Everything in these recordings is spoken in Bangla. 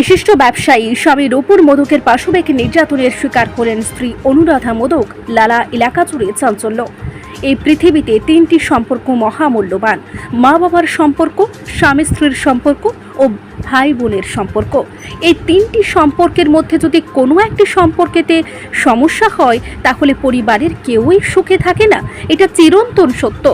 বিশিষ্ট ব্যবসায়ী স্বামী রূপুর মোদকের পাশবিক নির্যাতনের শিকার হলেন স্ত্রী অনুরাধা মোদক। লালা এলাকা জুড়ে চাঞ্চল্য। এই পৃথিবীতে তিনটি সম্পর্ক মহামূল্যবান। মা বাবার সম্পর্ক, স্বামী স্ত্রীর সম্পর্ক ও ভাই বোনের সম্পর্ক। এই তিনটি সম্পর্কের মধ্যে যদি কোনো একটি সম্পর্কেতে সমস্যা হয়, তাহলে পরিবারের কেউই সুখে থাকে না। এটা চিরন্তন সত্য।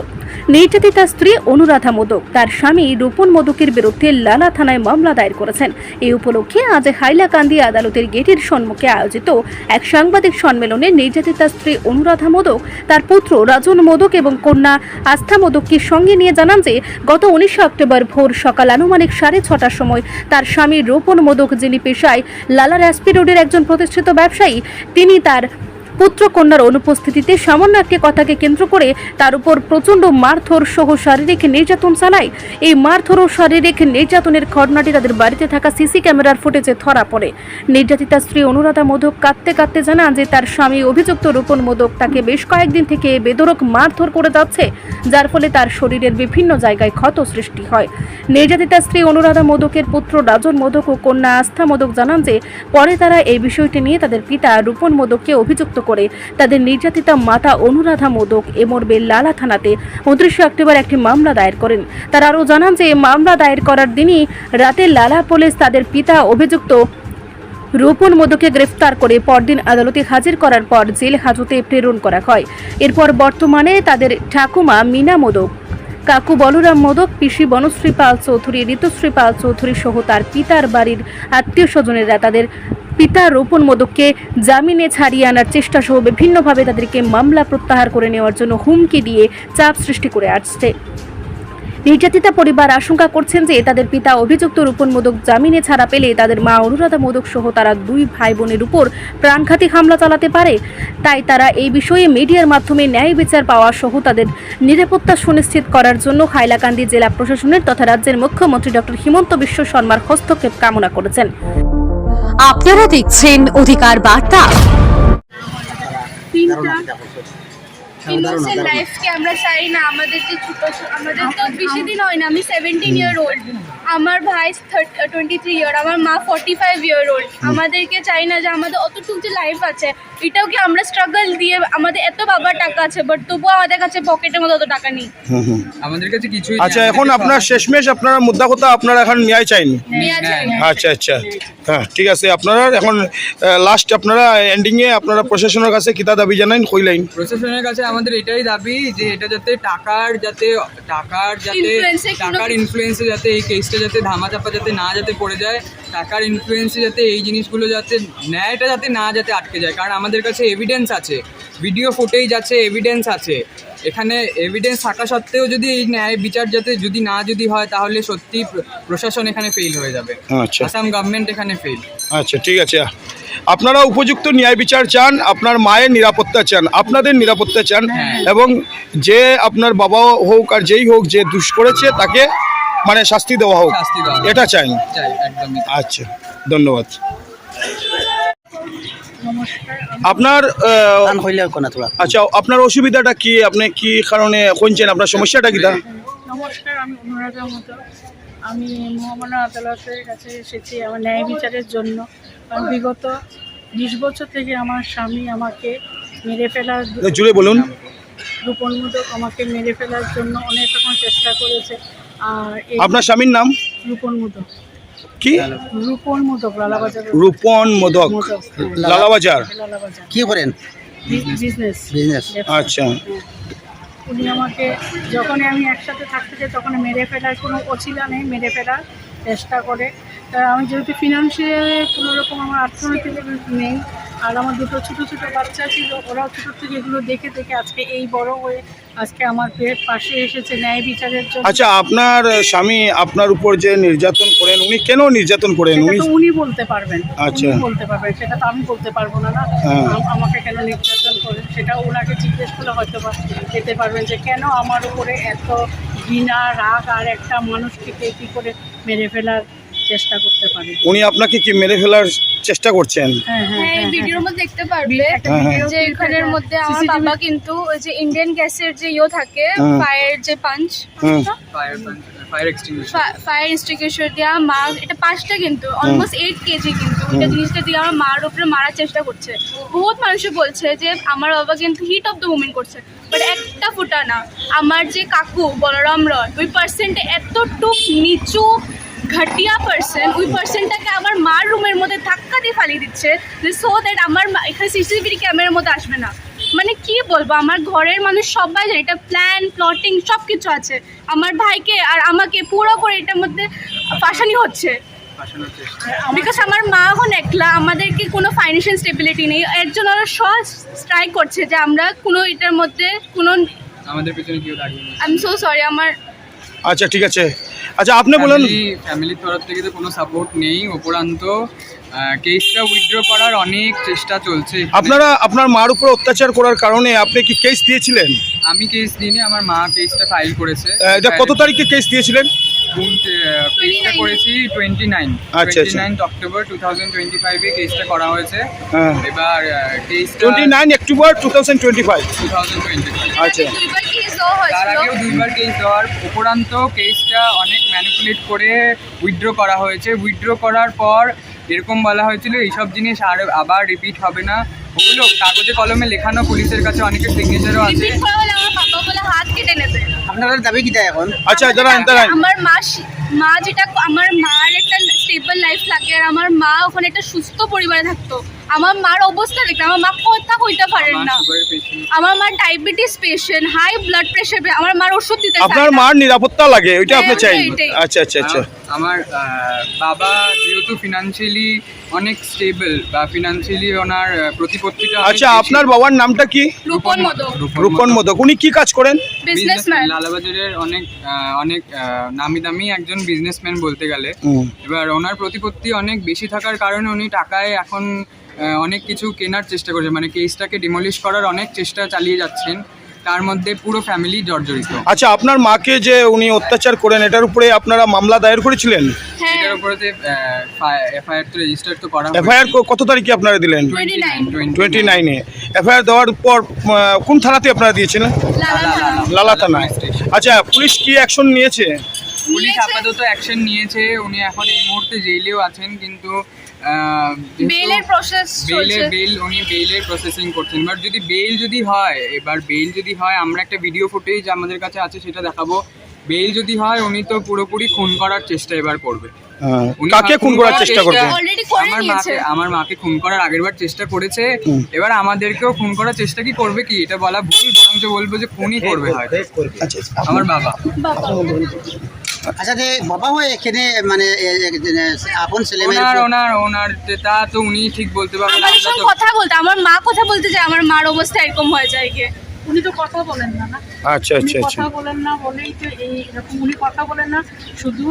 নির্যাতিতা স্ত্রী অনুরাধা মোদক। তার স্বামী রূপন মোদকের বিরুদ্ধে লালা থানায় মামলা দায়ের করেছেন। এই উপলক্ষে আজ হাইলাকান্দি আদালতের গেটের সম্মুখে আয়োজিত এক সাংবাদিক সম্মেলনে নির্যাতিতা স্ত্রী অনুরাধা মোদক, তার পুত্র রাজন মোদক এবং কন্যা আস্থা মোদককে সঙ্গে নিয়ে জানান যে, গত উনিশে অক্টোবর ভোর সকাল আনুমানিক সাড়ে ছটার সময় তার স্বামী রূপন মোদক, যিনি পেশায় লালা র্যাসপি রোডের একজন প্রতিষ্ঠিত ব্যবসায়ী, তিনি তার পুত্র কন্যার অনুপস্থিতিতে সামান্য একটি কথাকে কেন্দ্র করে তার উপর প্রচণ্ড মারধর সহ শারীরিক নির্যাতন চালায়। এই মারধর ও শারীরিক নির্যাতনের ঘটনাটি তাদের বাড়িতে থাকা সিসি ক্যামেরার ফুটেজে ধরা পড়ে। নির্যাতিতা স্ত্রী অনুরাধা মোদক কাঁদতে কাঁদতে জানান যে তার স্বামী অভিযুক্ত রূপন মোদক তাকে বেশ কয়েকদিন থেকে বেদরক মারধর করে যাচ্ছে, যার ফলে তার শরীরের বিভিন্ন জায়গায় ক্ষত সৃষ্টি হয়। নির্যাতিতা স্ত্রী অনুরাধা মোদকের পুত্র রাজন মোদক ও কন্যা আস্থা মোদক জানান যে পরে তারা এই বিষয়টি নিয়ে তাদের পিতা রূপন মোদককে অভিযুক্ত করে। তাদের নির্যাতিতা মাতা অনুরাধা মোদক এমরবে লালা থানাতে উনত্রিশে অক্টোবর একটি মামলা দায়ের করেন। তারা আরও জানান যে মামলা দায়ের করার দিনই রাতে লালা পুলিশ তাদের পিতা অভিযুক্ত রূপন মোদকে গ্রেফতার করে পরদিন আদালতে হাজির করার পর জেল হাজতে প্রেরণ করা হয়। এরপর বর্তমানে তাদের ঠাকুমা মিনা মোদক, কাকু বলরাম মোদক, পিসি বনশ্রী পাল চৌধুরী, ঋতুশ্রী পাল চৌধুরী সহ তার পিতার বাড়ির আত্মীয় স্বজনেরা তাদের পিতা রোপণ মোদককে জামিনে ছাড়িয়ে আনার চেষ্টা সহ বিভিন্নভাবে তাদেরকে মামলা প্রত্যাহার করে নেওয়ার জন্য হুমকি দিয়ে চাপ সৃষ্টি করে আসছে। নির্যাতিতা পরিবার আশঙ্কা করছেন যে তাদের পিতা অভিযুক্ত রূপন মোদক জামিনে ছাড়া পেলে তাদের মা অনুরাধা মোদক সহ তারা দুই ভাই বোনের উপর প্রাণঘাতী হামলা চালাতে পারে। তাই তারা এই বিষয়ে মিডিয়ার মাধ্যমে ন্যায় বিচার পাওয়া সহ তাদের নিরাপত্তা সুনিশ্চিত করার জন্য হাইলাকান্দি জেলা প্রশাসনের তথা রাজ্যের মুখ্যমন্ত্রী ডক্টর হিমন্ত বিশ্ব শর্মার হস্তক্ষেপ কামনা করেছেন। আপনারা দেখছেন অধিকার বার্তা। ইনোসেন্ট লাইফকে আমরা চাই না আমাদের যে ছোট আমাদের তো বেশি দিন হয় না। আমি সেভেন্টিন ইয়ার ওল্ড আমার ভাই টোয়েন্টি থ্রি ইয়ার আমার মা ফর্টি ফাইভ ইয়ার ওল্ড আমাদেরকে চাই না যে আমাদের অতটুকু যে লাইফ আছে এটাও কি আমরা স্ট্রাগল দিয়ে আমাদের এত বাবার টাকা আছে বাট তবুও আমাদের কাছে পকেটের মধ্যে অত টাকা নেই। আমাদের কাছে কিছুই আচ্ছা এখন আপনার শেষমেশ আপনারা মুদ্রা কথা আপনারা এখন ন্যায় চাইনি। আচ্ছা আচ্ছা। হ্যাঁ ঠিক আছে আপনারা এখন লাস্ট আপনারা এন্ডিংয়ে আপনারা প্রশাসনের কাছে কিতা দাবি জানাইন কইলাইন। প্রশাসনের কাছে আমাদের এটাই দাবি যে এটা যাতে টাকার যাতে টাকার যাতে টাকার ইনফ্লুয়েন্সে যাতে এই কেসটা যাতে ধামাচাপা যাতে না যাতে পড়ে যায় টাকার ইনফ্লুয়েন্সে যাতে এই জিনিসগুলো যাতে ন্যায়টা যাতে না যাতে আটকে যায়। কারণ আমাদের কাছে এভিডেন্স আছে ভিডিও ফুটেজ আছে এভিডেন্স আছে। এখানে এভিডেন্স থাকা সত্ত্বেও যদি এই ন্যায় বিচার যাতে যদি না যদি হয় তাহলে সত্যি প্রশাসন এখানে ফেল হয়ে যাবে। আচ্ছা। আসাম গভর্নমেন্ট এখানে ফেল আচ্ছা ঠিক আছে আপনারা উপযুক্ত ন্যায় বিচার চান আপনার মায়ের নিরাপত্তা চান আপনাদের নিরাপত্তা চান এবং যে আপনার বাবা হোক আর যেই হোক যে দুষ করেছে তাকে মানে শাস্তি দেওয়া হোক। এটা চাই। চাই একদমই তাই। আচ্ছা ধন্যবাদ। আপনার আচ্ছা আপনার অসুবিধাটা কি? আপনি কি কারণে শুনছেন আপনার সমস্যাটা কি নমস্কার আমি অনুরাধা মতো আমি মহামান্য আদালতের কাছে এসেছি আমার ন্যায় বিচারের জন্য। কারণ বিগত বিশ বছর থেকে আমার স্বামী আমাকে মেরে ফেলার জুড়ে বলুন। রূপণ মোদক আমাকে মেরে ফেলার জন্য অনেক রকম চেষ্টা করেছে। আর এই আপনার স্বামীর নাম? রূপণ মোদক। কি? রূপণ মোদক লালাবাজার রূপন। মোদক। লালাবাজার। লালাবাজার? কি করেন? বিজনেস বিজনেস আচ্ছা। উনি আমাকে যখনই আমি একসাথে থাকতে চাই তখন মেরে ফেলার কোনো অছিলা নেই মেরে ফেলার চেষ্টা করে। তা আমি যেহেতু ফিনান্সিয়াল কোনো রকম আমার অর্থনৈতিক নেই আর আমার দুটো ছোটো ছোটো বাচ্চা ছিল ওরাও ছোটো থেকে এগুলো দেখে দেখে আজকে এই বড় হয়ে আজকে আমার পেট পাশে এসেছে ন্যায় বিচারের জন্য আচ্ছা আপনার স্বামী আপনার উপর যে নির্যাতন করেন উনি কেন নির্যাতন করেন উনি উনি বলতে পারবেন আচ্ছা। উনি বলতে পারবেন সেটা তো আমি বলতে পারব না না হ্যাঁ। আম- আমাকে কেন নির্যাতন করেন সেটা ওনাকে জিজ্ঞেস করলে হয়তো বা যেতে পারবেন যে কেন আমার উপরে এত ঘৃণা রাগ আর একটা মানুষকে কে কী করে মেরে ফেলার চেষ্টা করতে পারে। উনি আপনাকে কি মেরে ফেলার চেষ্টা করছেন? হ্যাঁ হ্যাঁ হ্যাঁ এই হ্যাঁ, ভিডিওর মধ্যে দেখতে পারবে যে এখানের মধ্যে আমার বাবা কিন্তু ওই যে ইন্ডিয়ান গ্যাসের যে ইয়ে থাকে। ফায়ার যে punch fire extinguisher fire institution দিয়ে মা এটা পাঁচটা কিন্তু অলমোস্ট এইট কেজি কিন্তু এটা জিনিসটা দিয়ে আমার মার উপরে মারার চেষ্টা করছে। বহুত মানুষই বলছে যে আমার বাবা কিন্তু হিট অফ দ্য মুভমেন্ট করছে বাট একটা ফুটা না। আমার যে কাকু বলরাম রয় ওই পার্সেন্টে এতটুক নিচু ঘটিয়া পার্সন ওই পার্সনটাকে আমার মার রুমের মধ্যে ধাক্কা দিয়ে ফালিয়ে দিচ্ছে যে সো দ্যাট আমার মা- এখানে সিসিটিভি ক্যামেরার মধ্যে আসবে না। মানে কি বলব আমার ঘরের মানুষ সবাই জানে এটা প্ল্যান প্লটিং সব কিছু আছে। আমার ভাইকে আর আমাকে পুরো করে এটার মধ্যে ফাঁসানি হচ্ছে। বিকজ আমার মা এখন একলা আমাদেরকে কোনো ফাইন্যান্সিয়াল স্টেবিলিটি নেই। এর জন্য ওরা সব স্ট্রাইক করছে যে আমরা কোনো এটার মধ্যে কোনো আমাদের পেছনে কেউ আই এম সো সরি আমার আচ্ছা ঠিক আছে। আচ্ছা আপনি বলেন। ফ্যামিলির তরফ থেকে তো কোনো সাপোর্ট নেই উপরান্ত কেসটা উইথড্র করার অনেক চেষ্টা চলছে আপনারা আপনার মার উপর অত্যাচার করার কারণে আপনি কি কেস দিয়েছিলেন? আমি কেস দিইনি আমার মা কেসটা ফাইল করেছে। এটা কত তারিখে কেস দিয়েছিলেন? কেসটা করেছি টোয়েন্টি নাইন আচ্ছা, twenty. Nine October two thousand twenty ফাইভে কেসটা করা হয়েছে। হ্যাঁ। এবার কেসটা twenty nine October two thousand twenty five two thousand twenty five আচ্ছা কেস দেওয়া তার হয়েছিল। আগেও দুইবার কেস দেওয়ার উপরান্ত কেসটা অনেক ম্যানিপুলেট করে উইথড্র করা হয়েছে। উইথড্র করার পর এরকম বলা হয়েছিল এইসব জিনিস আর আবার রিপিট হবে না। ওগুলো কাগজে কলমে লেখানো পুলিশের কাছে অনেকের সিগনেচারও আছে। রিপিট করা হলে আমার বাবা বলে হাত কেটে নেবে। আপনাদের দাবি কিটা এখন? আচ্ছা দাঁড়ান দাঁড়ান। আমার মা শি- মা যেটা আমার মার একটা স্টেবল লাইফ লাগে আর আমার মা ওখানে একটা সুস্থ পরিবারে থাকতো। আমার মার অবস্থা দেখতে আমার মা কথা কইতে পারেন আমার না। আমার মা diabetes patient high blood pressure আমার মার ওষুধ দিতে চায় আপনার। মার নিরাপত্তা লাগে ওইটা আপনি হ্যাঁ, চাই আচ্ছা আচ্ছা আচ্ছা। আমার বাবা যেহেতু ফিনান্সিয়ালি অনেক স্টেবল বা ফিনান্সিয়ালি ওনার প্রতিপত্তিটা আচ্ছা আপনার বাবার নামটা কি? রূপন মদক। রূপন মোদক। উনি কি কাজ করেন? বিজনেসম্যান লালাবাজারের অনেক অনেক আহ, নামি দামি একজন বিজনেসম্যান বলতে গেলে। এবার ওনার প্রতিপত্তি অনেক বেশি থাকার কারণে উনি টাকায় এখন অনেক কিছু কেনার চেষ্টা করছে মানে কেসটাকে ডিমলিশ করার অনেক চেষ্টা চালিয়ে যাচ্ছেন। তার মধ্যে পুরো ফ্যামিলি জর্জরিত। আচ্ছা আপনার মাকে যে উনি অত্যাচার করেন এটার উপরে আপনারা মামলা দায়ের করেছিলেন? হ্যাঁ। এটার উপরে এফআইআর তো রেজিস্টার তো করা এফআইআর কত তারিখে আপনারা দিলেন? 29 টোয়েন্টি নাইনে এফআইআর দেওয়ার পর কোন থানাতে আপনারা দিয়েছিলেন? লালা থানা। থানায় আচ্ছা পুলিশ কি অ্যাকশন নিয়েছে? পুলিশ আপাতত অ্যাকশন নিয়েছে। উনি এখন এই মুহূর্তে জেলেও আছেন কিন্তু বেলের প্রসেস চলছে। বেল উনি বেলের প্রসেসিং করছেন। এবার যদি বেল যদি হয় এবার বেল যদি হয় আমরা একটা ভিডিও ফুটেজ আমাদের কাছে আছে সেটা দেখাবো। বেল যদি হয় উনি তো পুরোপুরি খুন করার চেষ্টা এবার করবে। হ্যাঁ, উনি কাকে খুন করার চেষ্টা করবে? আমার মাকে আমার মাকে খুন করার আগের বার চেষ্টা করেছে। এবার আমাদেরকেও খুন করার চেষ্টা কি করবে কি? এটা বলা ভুল বরঞ্চ বলব যে খুনই করবে হয়তো। আচ্ছা আমার বাবা। বাবা। আচ্ছা যে বাবা হয় এখানে মানে এ- এ- যে- আপন ছেলে ওনার ওনার ওনার তা তো উনি ঠিক বলতে পারবেন আমার আমরা কথা বলতে আমার মা কথা বলতে যায় আমার মার অবস্থা এরকম হয়ে যায় গিয়ে। উনি তো কথা বলেন না না। আচ্ছা আচ্ছা আচ্ছা কথা বলেন না বলেই তো এই এরকম উনি কথা বলেন না শুধু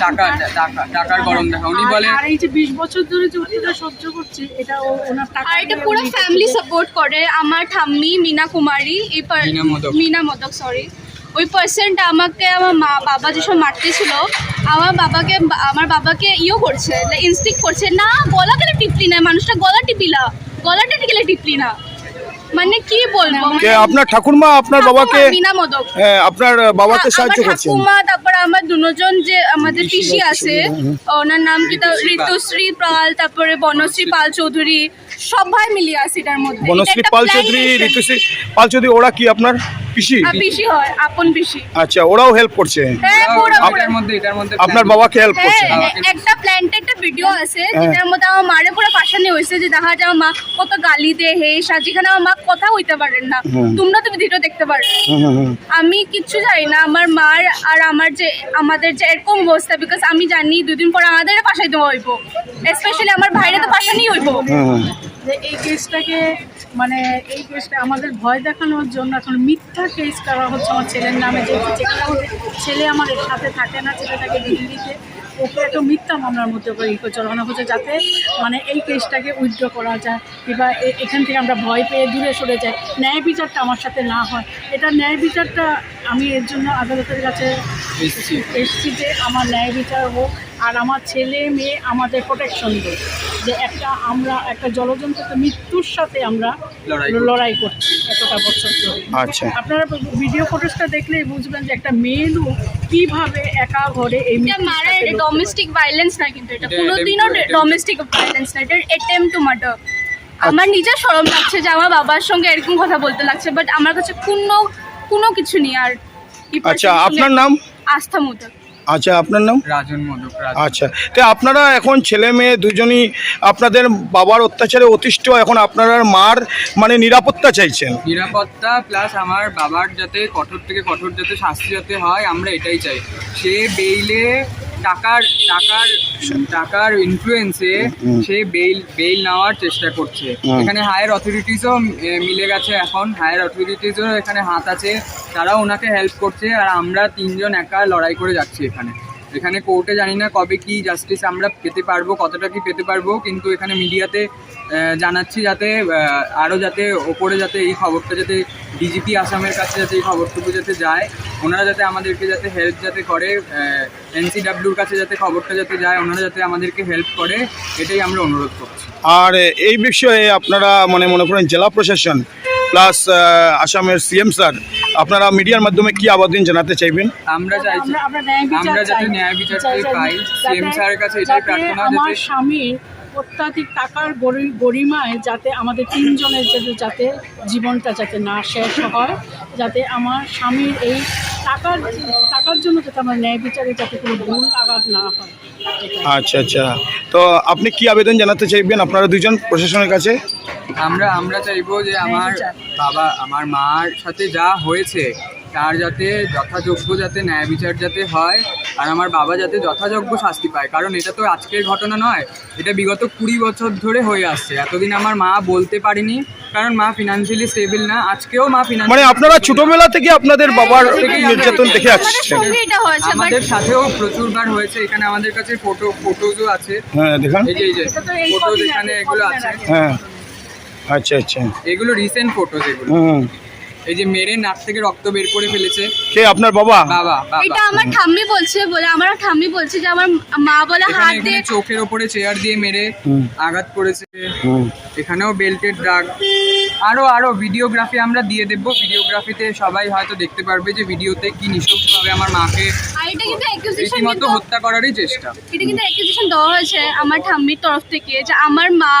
টাকা টাকা টাকার গরম দেখা। উনি আর- বলেন আর এই যে বিশ বছর ধরে যে সহ্য করছি এটা ও- ওনার টাকা আর এটা পুরো ফ্যামিলি সাপোর্ট করে। আমার ঠাম্মি মিনা কুমারী এই পার- মিনা মোদক। মিনা মোদক সরি ওই পার্সেন্ট আমাকে আমার মা বাবা যেসব মারতেছিল আমার বাবাকে আমার বাবাকে ইও করছে ইনস্টিক করছে না গলা গেলে টিপলি না? মানুষটা গলা টিপিলা গলা গলাটা গেলে টিপলি না। মানে কি বলব? কে আপনার ঠাকুরমা আপনার বাবাকে মিনা মোদক। হ্যাঁ, আপনার বাবাকে সাহায্য করছেন। ঠাকুমা তারপর আমার দুজন যে আমাদের পিসি আছে ওনার নাম কি? তা- ঋতুশ্রী পাল। তারপরে বনশ্রী পাল চৌধুরী সবাই মিলিয়ে আছে এটার মধ্যে। বনশ্রী পাল চৌধুরী ঋতুশ্রী পাল চৌধুরী ওরা কি আপনার? পিসি? আ, পিসি হয় আপন পিসি। আচ্ছা ওরাও হেল্প করছে। হ্যাঁ পুরো পুরো। এটার মধ্যে এটার মধ্যে আপনার বাবাকে হেল্প করছে। হ্যাঁ একটা প্ল্যান্টে একটা ভিডিও আছে হ্যাঁ। যেটার মধ্যে আমার মারে পুরো পাশানি হয়েছে যে দেখা যায় আমার মা কত গালি দে হে সা যেখানে আমার মা কথা হইতে পারেন না। তোমরা তো ভিডিও দেখতে পারো। আমি কিচ্ছু জানি না আমার মার আর আমার যে আমাদের যে এরকম অবস্থা বিকজ আমি জানি দুদিন পর আমাদের পাশাই দেওয়া হইব। স্পেশালি আমার ভাইরা তো পাশানি হইব। এই কেসটাকে মানে এই কেসটা আমাদের ভয় দেখানোর জন্য এখন মিথ্যা কেস করা হচ্ছে আমার ছেলের নামে যে যেখানে ছেলে আমার এর সাথে থাকে না ছেলেটাকে দিল্লিতে ওকে একটা মিথ্যা মামলার মধ্যে করে চলানো হচ্ছে যাতে মানে এই কেসটাকে উইথড্র করা যায়। কিংবা এ- এখান থেকে আমরা ভয় পেয়ে দূরে সরে যাই। ন্যায় বিচারটা আমার সাথে না হয়। এটা ন্যায় বিচারটা আমি এর জন্য আদালতের কাছে। এসছি যে আমার ন্যায় বিচার হোক আর আমার ছেলে মেয়ে আমাদের প্রোটেকশন দেয় যে একটা আমরা একটা জলজন্তকে মৃত্যুর সাথে আমরা লড়াই করছি। এতটা বছর ধরে। আচ্ছা। আপনারা ভিডিও ফুটেজটা দেখলেই বুঝবেন যে একটা মেয়ে লোক কীভাবে একা ঘরে এই এটা মারা এটা ডোমেস্টিক ভাইলেন্স না কিন্তু এটা কোনোদিনও ডোমেস্টিক ভাইলেন্স না এটা অ্যাটেম্প টু মার্ডার আমার নিজের শরম লাগছে যে আমার বাবার সঙ্গে এরকম কথা বলতে লাগছে বাট আমার কাছে কোনো কোনো কিছু নেই আর আচ্ছা আপনার নাম? আস্থা মোদক আচ্ছা আপনার নাম? রাজন মোদক আচ্ছা তো আপনারা এখন ছেলে মেয়ে দুজনই আপনাদের বাবার অত্যাচারে অতিষ্ঠ এখন আপনারা মার মানে নিরাপত্তা চাইছেন? নিরাপত্তা প্লাস আমার বাবার যাতে কঠোর থেকে কঠোর যাতে শাস্তি যাতে হয় আমরা এটাই চাই। সে বেইলে টাকার টাকার টাকার ইনফ্লুয়েন্সে সে বেইল বেইল নেওয়ার চেষ্টা করছে। এখানে হায়ার অথরিটিসও মিলে গেছে এখন। হায়ার অথরিটিসও এখানে হাত আছে। তারাও ওনাকে হেল্প করছে। আর আমরা তিনজন একা লড়াই করে যাচ্ছি এখানে। এখানে কোর্টে জানি না কবে কি জাস্টিস আমরা পেতে পারব, কতটা কি পেতে পারব, কিন্তু এখানে মিডিয়াতে জানাচ্ছি যাতে আরও যাতে ওপরে যাতে এই খবরটা যাতে ডিজিপি আসামের কাছে যাতে এই খবরটুকু যাতে যায়, ওনারা যাতে আমাদেরকে যাতে হেল্প যাতে করে এনসিডাব্লিউর কাছে যাতে খবরটা যাতে যায়, ওনারা যাতে আমাদেরকে হেল্প করে, এটাই আমরা অনুরোধ করছি। আর এই বিষয়ে আপনারা মানে মনে করেন জেলা প্রশাসন প্লাস আসামের সিএম স্যার আপনারা মিডিয়ার মাধ্যমে কি আবেদন জানাতে চাইবেন? আমরা চাইছি আমরা আমরা ন্যায় বিচার যাতে ন্যায় বিচারটা চাই পাই, সিএম স্যারের কাছে এটাই প্রার্থনা আমার স্বামীর অত্যাধিক টাকার গরি- গরিমায় যাতে আমাদের তিনজনের যাতে যাতে জীবনটা যাতে না শেষ হয় যাতে আমার স্বামীর এই টাকার টাকার জন্য যাতে আমার ন্যায় বিচারে যাতে কোনো ভুল আঘাত না হয়। আচ্ছা আচ্ছা। তো আপনি কি আবেদন জানাতে চাইবেন আপনারা দুজন প্রশাসনের কাছে? আমরা আমরা চাইব যে আমার বাবা আমার মার সাথে যা হয়েছে তার যাতে যথাযোগ্য যাতে ন্যায় বিচার যাতে হয় আর আমার বাবা যাতে যথাযোগ্য শাস্তি পায়। কারণ এটা তো আজকের ঘটনা নয় এটা বিগত কুড়ি বছর ধরে হয়ে আসছে। এতদিন আমার মা বলতে পারেনি কারণ মা ফিনান্সিয়ালি স্টেবল না আজকেও মা মানে ফিনান্সিয়ালি আপনারা ছোটবেলা থেকে আপনাদের বাবার থেকেই নির্যাতন দেখে আমাদের আসছেন। আমাদের সাথেও প্রচুরবার হয়েছে। এখানে আমাদের কাছে ফটো ফটোজও আছে। হ্যাঁ দেখান। এই যে এই যে এটা তো এই ফটোজ এখানে এগুলো আছে। হ্যাঁ আচ্ছা আচ্ছা। এগুলো রিসেন্ট ফটোজ এগুলো। হুম। এই যে মেরে নাক থেকে রক্ত বের করে ফেলেছে। কে আপনার বাবা? বাবা এটা আমার ঠাম্মি বলছে বলে আমার ঠাম্মি বলছে যে আমার মা বলে হাত দিয়ে চোখের ওপরে চেয়ার দিয়ে মেরে আঘাত করেছে। এখানেও বেল্টের দাগ। আরও আরও ভিডিওগ্রাফি আমরা দিয়ে দেব ভিডিওগ্রাফিতে সবাই হয়তো দেখতে পারবে যে ভিডিওতে কি নৃশংসভাবে আমার মাকে আর এটা কিন্তু অ্যাকুজিশন রীতিমতো হত্যা করারই চেষ্টা। এটা কিন্তু অ্যাকুজিশন দেওয়া হয়েছে আমার ঠাম্মির তরফ থেকে যে আমার মা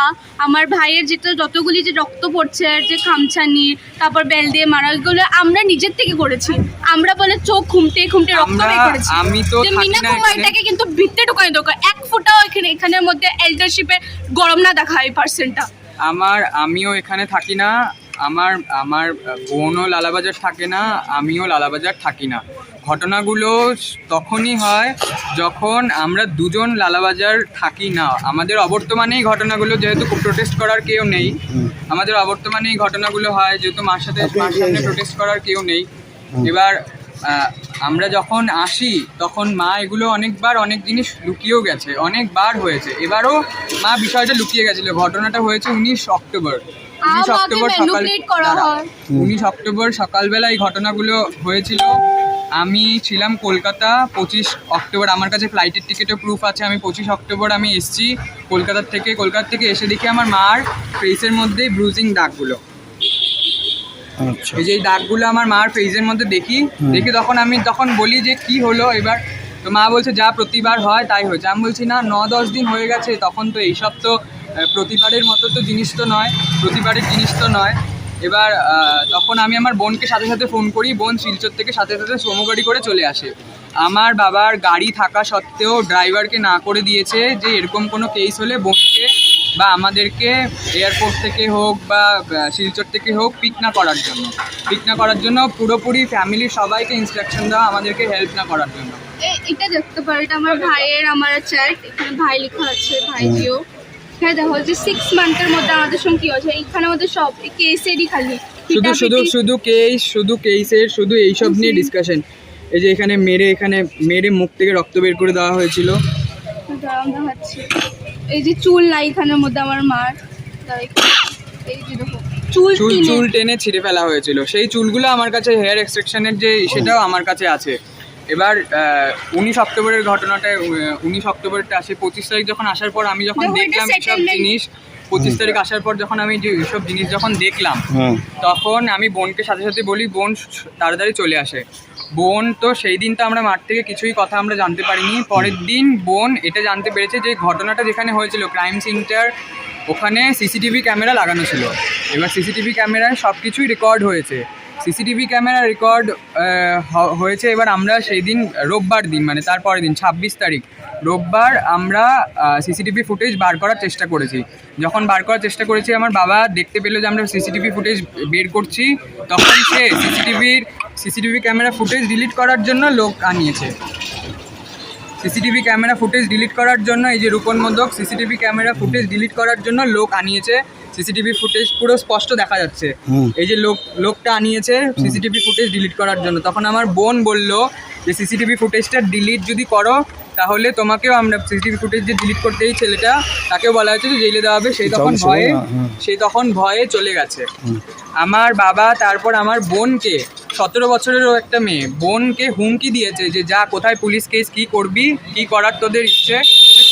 আমার ভাইয়ের যেটা যতগুলি যে রক্ত পড়ছে যে খামছানি তারপর বেল দিয়ে মারা ওইগুলো আমরা নিজের থেকে করেছি। আমরা বলে চোখ খুমতে খুমতে রক্ত বের করেছি। আমি তো মিনা কুমারটাকে কিন্তু ভিত্তে ঢোকানো দরকার। এক ফুটাও এখানে এখানের মধ্যে এল্ডারশিপের গরম না দেখা পার্সেন্টটা আমার আমিও এখানে থাকি না। আমার আমার বোনও লালাবাজার থাকে না আমিও লালাবাজার থাকি না। ঘটনাগুলো তখনই হয় যখন আমরা দুজন লালাবাজার থাকি না। আমাদের অবর্তমানেই ঘটনাগুলো যেহেতু প্রোটেস্ট করার কেউ নেই। আমাদের অবর্তমানেই ঘটনাগুলো হয় যেহেতু মার সাথে মার সামনে প্রোটেস্ট করার কেউ নেই। এবার আমরা যখন আসি তখন মা এগুলো অনেকবার অনেক জিনিস লুকিয়েও গেছে অনেকবার হয়েছে। এবারও মা বিষয়টা লুকিয়ে গেছিল। ঘটনাটা হয়েছে উনিশ অক্টোবর। উনিশ অক্টোবর সকাল। উনিশ অক্টোবর সকালবেলা এই ঘটনাগুলো হয়েছিল। আমি ছিলাম কলকাতা পঁচিশ অক্টোবর। আমার কাছে ফ্লাইটের টিকিটও প্রুফ আছে। আমি পঁচিশ অক্টোবর আমি এসেছি কলকাতার থেকে। কলকাতা থেকে এসে দেখি আমার মার ফেসের মধ্যেই ব্রুজিং দাগগুলো। এই যে এই দাগগুলো আমার মার ফেসের মধ্যে দেখি দেখি তখন আমি তখন বলি যে কি হলো এবার। তো মা বলছে যা প্রতিবার হয় তাই হয়েছে। আমি বলছি না ন দশ দিন হয়ে গেছে তখন তো এইসব তো প্রতিবারের মতো তো জিনিস তো নয় প্রতিবারের জিনিস তো নয়। এবার তখন আমি আমার বোনকে সাথে সাথে ফোন করি বোন শিলচর থেকে সাথে সাথে সোমো গাড়ি করে চলে আসে। আমার বাবার গাড়ি থাকা সত্ত্বেও ড্রাইভারকে না করে দিয়েছে যে এরকম কোনো কেস হলে বোনকে বা আমাদেরকে এয়ারপোর্ট থেকে হোক বা শিলচর থেকে হোক পিক না করার জন্য। পিক না করার জন্য পুরোপুরি ফ্যামিলির সবাইকে ইনস্ট্রাকশন দেওয়া আমাদেরকে হেল্প না করার জন্য। এটা দেখতে পারো এটা আমার ভাইয়ের আমার চ্যাট এখানে ভাই লেখা আছে ভাই জিও। হ্যাঁ দেখো যে সিক্স মান্থের মধ্যে আমাদের সঙ্গে কি হয়েছে? এখানে আমাদের সব কেসেরই খালি। শুধু শুধু শুধু কেস শুধু কেসের শুধু এইসব নিয়ে ডিসকাশন এই যে এখানে মেরে এখানে মেরে মুখ থেকে রক্ত বের করে দেওয়া হয়েছিল। দেখাচ্ছি। এই যে চুল নাই এখানের মধ্যে আমার মার দাঁড়াও, এই যে দেখো চুল চুল টেনে। ছিঁড়ে ফেলা হয়েছিল। সেই চুলগুলো আমার কাছে হেয়ার এক্সট্রাকশনের যে সেটাও আমার কাছে আছে। এবার উনিশ অক্টোবরের ঘটনাটা উনিশ অক্টোবরটা আসে পঁচিশ তারিখ যখন আসার পর আমি যখন দেখলাম সব জিনিস পঁচিশ তারিখ আসার পর যখন আমি যে সব জিনিস যখন দেখলাম তখন আমি বোনকে সাথে সাথে বলি বোন তাড়াতাড়ি চলে আসে। বোন তো সেই দিন তো আমরা মাঠ থেকে কিছুই কথা আমরা জানতে পারিনি। পরের দিন বোন এটা জানতে পেরেছে যে ঘটনাটা যেখানে হয়েছিল ক্রাইম সিনটার ওখানে সিসিটিভি ক্যামেরা লাগানো ছিল। এবার সিসিটিভি ক্যামেরায় সব কিছুই রেকর্ড হয়েছে। সিসিটিভি ক্যামেরা রেকর্ড হয়েছে এবার আমরা সেই দিন রোববার দিন মানে তারপরের দিন ছাব্বিশ তারিখ রোববার আমরা সিসিটিভি ফুটেজ বার করার চেষ্টা করেছি। যখন বার করার চেষ্টা করেছি, আমার বাবা দেখতে পেল যে আমরা সিসিটিভি ফুটেজ বের করছি, তখন সে সিসিটিভির সিসিটিভি ক্যামেরা ফুটেজ ডিলিট করার জন্য লোক আনিয়েছে। সিসিটিভি ক্যামেরা ফুটেজ ডিলিট করার জন্য এই যে Rupan Modak CCTV camera footage delete করার জন্য লোক আনিয়েছে। সিসিটিভি ফুটেজ পুরো স্পষ্ট দেখা যাচ্ছে। এই যে লোক লোকটা আনিয়েছে সিসিটিভি ফুটেজ ডিলিট করার জন্য। তখন আমার বোন বলল যে সিসিটিভি ফুটেজটা ডিলিট যদি করো তাহলে তোমাকেও আমরা সিসিটিভি ফুটেজ যে ডিলিট করতে এই ছেলেটা তাকেও বলা হয়েছে যে জেলে দেওয়া হবে। সেই তখন ভয়ে সেই তখন ভয়ে চলে গেছে। আমার বাবা তারপর আমার বোনকে সতেরো বছরেরও একটা মেয়ে বোনকে হুমকি দিয়েছে যে যা কোথায় পুলিশ কেস কি করবি? কি করার তোদের ইচ্ছে?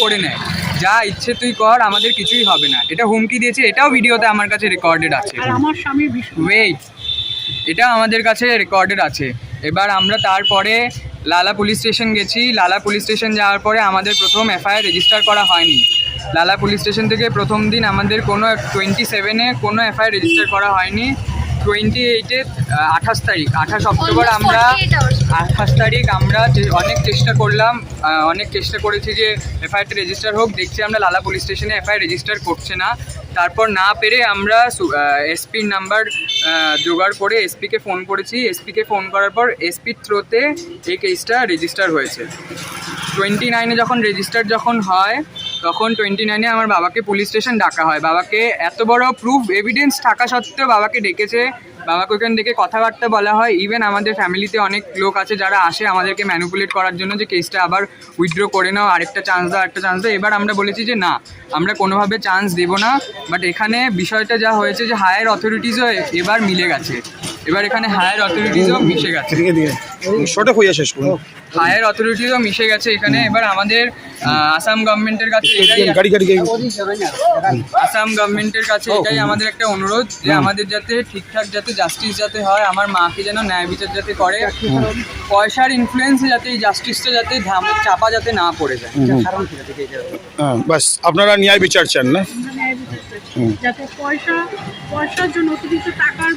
করে নেয় যা ইচ্ছে তুই কর আমাদের কিছুই হবে না। এটা হুমকি দিয়েছে এটাও ভিডিওতে আমার কাছে রেকর্ডেড আছে। আর আমার স্বামী ওয়েট এটা আমাদের কাছে রেকর্ডেড আছে। এবার আমরা তারপরে লালা পুলিশ স্টেশন গেছি। লালা পুলিশ স্টেশন যাওয়ার পরে আমাদের প্রথম এফআইআর রেজিস্টার করা হয়নি। লালা পুলিশ স্টেশন থেকে প্রথম দিন আমাদের কোনো টোয়েন্টি সেভেনে কোনো এফআইআর রেজিস্টার করা হয়নি। টোয়েন্টি এইটে আঠাশ তারিখ আঠাশ অক্টোবর আমরা আঠাশ তারিখ আমরা অনেক চেষ্টা করলাম অনেক চেষ্টা করেছি যে এফআইআরটা রেজিস্টার হোক দেখছি আমরা লালা পুলিশ স্টেশনে এফআইআর রেজিস্টার করছে না। তারপর না পেরে আমরা এসপির নাম্বার জোগাড় করে এসপিকে ফোন করেছি। এসপিকে ফোন করার পর এসপির থ্রোতে এই কেসটা রেজিস্টার হয়েছে। টোয়েন্টি নাইনে যখন রেজিস্টার যখন হয় তখন টোয়েন্টি নাইনে আমার বাবাকে পুলিশ স্টেশন ডাকা হয়। বাবাকে এত বড় প্রুফ এভিডেন্স থাকা সত্ত্বেও বাবাকে ডেকেছে। বাবাকে ওখান থেকে কথাবার্তা বলা হয়। ইভেন আমাদের ফ্যামিলিতে অনেক লোক আছে যারা আসে আমাদেরকে ম্যানুপুলেট করার জন্য যে কেসটা আবার উইথড্র করে নাও, আরেকটা চান্স দাও, আরেকটা চান্স দাও। এবার আমরা বলেছি যে না, আমরা কোনোভাবে চান্স দেবো না। বাট এখানে বিষয়টা যা হয়েছে যে হায়ার অথরিটিসও এবার মিলে গেছে। এবার এখানে হায়ার অথরিটিসও মিশে গেছে। শর্টে হইয়া শেষ করুন হায়ার অথরিটিও মিশে গেছে এখানে। এবার আমাদের আসাম গভর্নমেন্টের কাছে এটাই গাড়ি গাড়ি আসাম গভর্নমেন্টের কাছে এটাই আমাদের একটা অনুরোধ যে আমাদের যাতে ঠিকঠাক যাতে জাস্টিস যাতে হয় আমার মাকে যেন ন্যায় বিচার যাতে করে। পয়সার ইনফ্লুয়েন্সে যাতে এই জাস্টিসটা যাতে চাপা যাতে না পড়ে যায়। হ্যাঁ বাস আপনারা ন্যায় বিচার চান না। যাতে পয়সা পয়সার জন্য অতিরিক্ত টাকার